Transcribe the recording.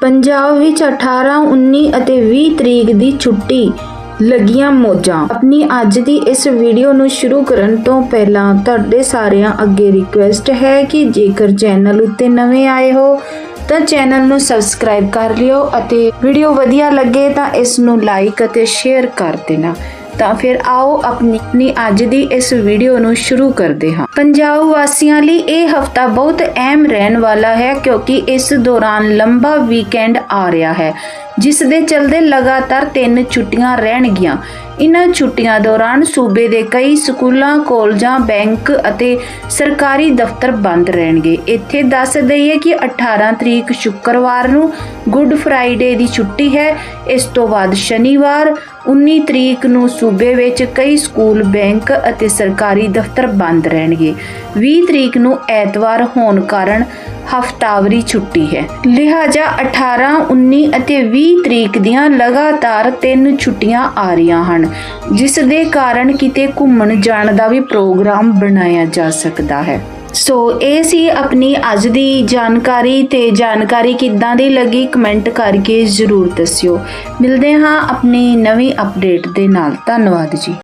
ਪੰਜਾਬ ਵਿੱਚ 18 19 ਅਤੇ 20 ਤਰੀਕ ਦੀ ਛੁੱਟੀ ਲੱਗੀਆਂ ਮੌਜਾਂ। ਆਪਣੀ ਅੱਜ ਦੀ ਇਸ ਵੀਡੀਓ ਨੂੰ ਸ਼ੁਰੂ ਕਰਨ ਤੋਂ ਪਹਿਲਾਂ ਤੁਹਾਡੇ ਸਾਰਿਆਂ ਅੱਗੇ ਰਿਕੁਐਸਟ ਹੈ ਕਿ ਜੇਕਰ ਚੈਨਲ ਉੱਤੇ ਨਵੇਂ ਆਏ ਹੋ, ਤਾਂ ਚੈਨਲ ਨੂੰ ਸਬਸਕ੍ਰਾਈਬ ਕਰ ਲਿਓ ਅਤੇ ਵੀਡੀਓ ਵਧੀਆ ਲੱਗੇ ਤਾਂ ਇਸ ਨੂੰ ਲਾਈਕ ਅਤੇ ਸ਼ੇਅਰ ਕਰ ਦੇਣਾ। ਤਾਂ ਫਿਰ ਆਓ ਆਪਣੀ ਅੱਜ ਦੀ ਇਸ ਵੀਡੀਓ ਨੂੰ ਸ਼ੁਰੂ ਕਰਦੇ ਹਾਂ। ਪੰਜਾਬ ਵਾਸੀਆਂ ਲਈ ਇਹ ਹਫਤਾ ਬਹੁਤ ਅਹਿਮ ਰਹਿਣ ਵਾਲਾ ਹੈ ਕਿਉਂਕਿ ਇਸ ਦੌਰਾਨ ਲੰਬਾ ਵੀਕਐਂਡ ਆ ਰਿਹਾ ਹੈ, ਜਿਸ ਦੇ ਚਲਦੇ ਲਗਾਤਾਰ ਤਿੰਨ ਛੁੱਟੀਆਂ ਰਹਿਣਗੀਆਂ। ਇਨ੍ਹਾਂ ਛੁੱਟੀਆਂ ਦੌਰਾਨ ਸੂਬੇ ਦੇ ਕਈ ਸਕੂਲਾਂ, ਕਾਲਜਾਂ, ਬੈਂਕ ਅਤੇ ਸਰਕਾਰੀ ਦਫ਼ਤਰ ਬੰਦ ਰਹਿਣਗੇ। ਇੱਥੇ ਦੱਸ ਦਈਏ ਕਿ 18 ਤਰੀਕ ਸ਼ੁੱਕਰਵਾਰ ਨੂੰ ਗੁੱਡ ਫਰਾਈਡੇ ਦੀ ਛੁੱਟੀ ਹੈ। ਇਸ ਤੋਂ ਬਾਅਦ ਸ਼ਨੀਵਾਰ 19 ਤਰੀਕ ਨੂੰ ਸੂਬੇ ਵਿੱਚ ਕਈ ਸਕੂਲ, ਬੈਂਕ ਅਤੇ ਸਰਕਾਰੀ ਦਫ਼ਤਰ ਬੰਦ ਰਹਿਣਗੇ। 20 ਤਰੀਕ ਨੂੰ ਐਤਵਾਰ ਹੋਣ ਕਾਰਨ ਹਫਤਾਵਰੀ ਛੁੱਟੀ ਹੈ। ਲਿਹਾਜ਼ਾ 18 19 ਅਤੇ 20 ਤਰੀਕ ਦੀਆਂ ਲਗਾਤਾਰ ਤਿੰਨ ਛੁੱਟੀਆਂ ਆ ਰਹੀਆਂ ਹਨ, ਜਿਸ ਦੇ ਕਾਰਨ ਕਿਤੇ ਘੁੰਮਣ ਜਾਣ ਦਾ ਵੀ ਪ੍ਰੋਗਰਾਮ ਬਣਾਇਆ ਜਾ ਸਕਦਾ ਹੈ। ਸੋ ਇਹ ਸੀ ਆਪਣੀ ਅੱਜ ਦੀ ਜਾਣਕਾਰੀ ਤੇ ਜਾਣਕਾਰੀ ਕਿੱਦਾਂ ਦੀ ਲੱਗੀ ਕਮੈਂਟ ਕਰਕੇ ਜ਼ਰੂਰ ਦੱਸਿਓ। ਮਿਲਦੇ ਹਾਂ ਆਪਣੀ ਨਵੀਂ ਅਪਡੇਟ ਦੇ ਨਾਲ। ਧੰਨਵਾਦ ਜੀ।